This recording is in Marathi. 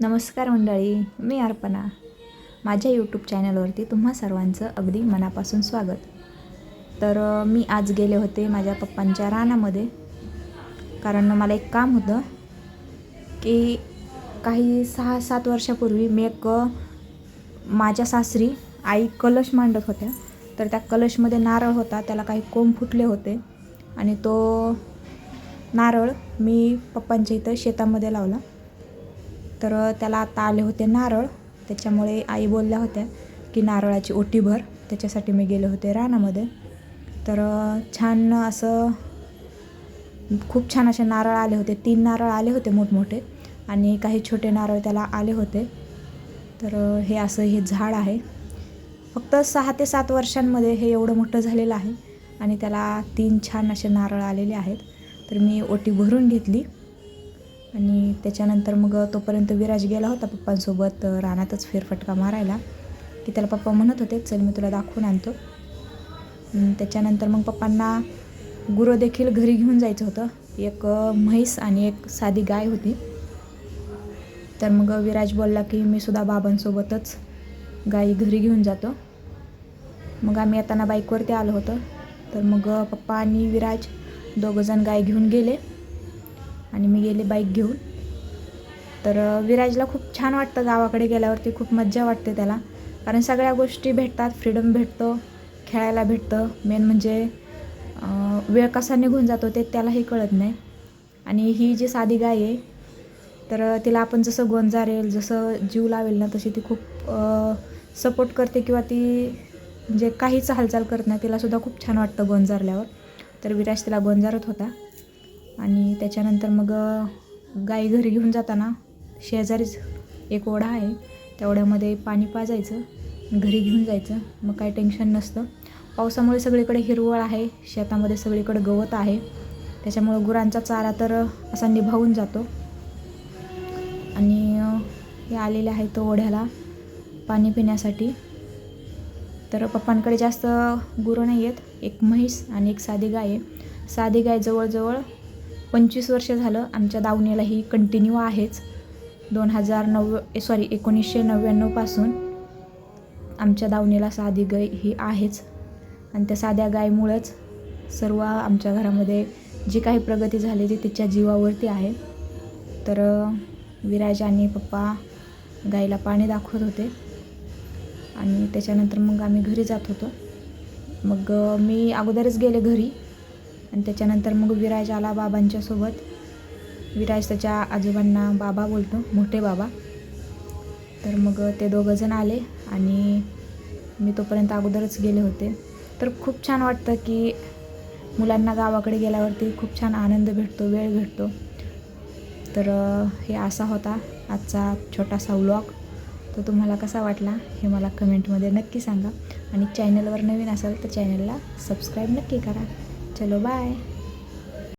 नमस्कार मंडळी मी अर्पणा. माझ्या यूट्यूब चॅनलवरती तुम्हा सर्वांचं अगदी मनापासून स्वागत. तर मी आज गेले होते माझ्या पप्पांच्या रानामध्ये. कारण मला एक काम होतं की काही सहा सात वर्षापूर्वी मी एक माझ्या सासरी आई कलश मांडत होत्या. तर त्या कलशमध्ये नारळ होता त्याला काही कोंब फुटले होते. आणि तो नारळ मी पप्पांच्या इथं शेतामध्ये लावला. तर त्याला आता आले होते नारळ. त्याच्यामुळे आई बोलल्या होत्या की नारळाची ओटी भर. त्याच्यासाठी मी गेले होते रानामध्ये. तर छान असं खूप छान असे नारळ आले होते. तीन नारळ आले होते मोठमोठे आणि काही छोटे नारळ त्याला आले होते. तर हे असं हे झाड आहे. फक्त सहा ते सात वर्षांमध्ये हे एवढं मोठं झालेलं आहे आणि त्याला तीन छान असे नारळ आलेले आहेत. तर मी ओटी भरून घेतली. आणि त्याच्यानंतर मग तोपर्यंत विराज गेला होता पप्पांसोबत रानातच फेरफटका मारायला. की त्याला पप्पा म्हणत होते चल मी तुला दाखवून आणतो. त्याच्यानंतर मग पप्पांना गुरुदेखील घरी घेऊन जायचं होतं. एक म्हैस आणि एक साधी गाय होती. तर मग विराज बोलला की मी सुद्धा बाबांसोबतच गाई घरी घेऊन जातो. मग आम्ही येताना बाईकवरती आलो होतं. तर मग पप्पा आणि विराज दोघंजण गाय घेऊन गेले. आणि मी गेले बाईक घेऊन. तर विराजला खूप छान वाटतं गावाकडे गेल्यावरती खूप मज्जा वाटते त्याला. कारण सगळ्या गोष्टी भेटतात फ्रीडम भेटतं खेळायला भेटतं. मेन म्हणजे वेळ कसा निघून जातो ते त्यालाही कळत नाही. आणि ही जी साधी गाय आहे तर तिला आपण जसं गोंजारेल जसं जीव लावेल ना तशी ती खूप सपोर्ट करते किंवा ती म्हणजे काहीच हालचाल करत नाही. तिलासुद्धा खूप छान वाटतं गोंजारल्यावर. तर विराज तिला गोंजारत होता. आणि त्याच्यानंतर मग गाई घरी घेऊन जाताना शेजारीच एक ओढा आहे. त्या ओढ्यामध्ये पाणी पाजायचं घरी घेऊन जायचं. मग काही टेन्शन नसतं. पावसामुळे सगळीकडे हिरवळ आहे. शेतामध्ये सगळीकडे गवत आहे. त्याच्यामुळं गुरांचा चारा तर असा निभावून जातो. आणि हे आलेले आहेत ओढ्याला पाणी पिण्यासाठी. तर पप्पांकडे जास्त गुरं नाही आहेत. एक म्हैस आणि एक साधी गाय आहे. साधी गाय जवळजवळ पंचवीस वर्ष झालं आमच्या दावणीला ही कंटिन्यू आहेच. दोन हजार नव्व सॉरी एकोणीसशे नव्याण्णवपासून आमच्या दावणीला साधी गाय ही आहेच. आणि त्या साध्या गायमुळंच सर्व आमच्या घरामध्ये जी काही प्रगती झाली ती तिच्या जीवावरती आहे. तर विराज आणि पप्पा गाईला पाणी दाखवत होते. आणि त्याच्यानंतर मग आम्ही घरी जात होतो. मग मी अगोदरच गेले घरी. आणि त्याच्यानंतर मग विराज आला बाबांच्यासोबत विराज त्याच्या आजोबांना बाबा बोलतो मोठे बाबा. तर मग ते दोघंजण आले आणि मी तोपर्यंत अगोदरच गेले होते. तर खूप छान वाटतं की मुलांना गावाकडे गेल्यावरती खूप छान आनंद भेटतो वेळ भेटतो. तर हे असा होता आजचा छोटासा व्लॉग. तो तुम्हाला कसा वाटला हे मला कमेंटमध्ये नक्की सांगा. आणि चॅनलवर नवीन असाल तर चॅनलला सबस्क्राईब नक्की करा. चलो बाय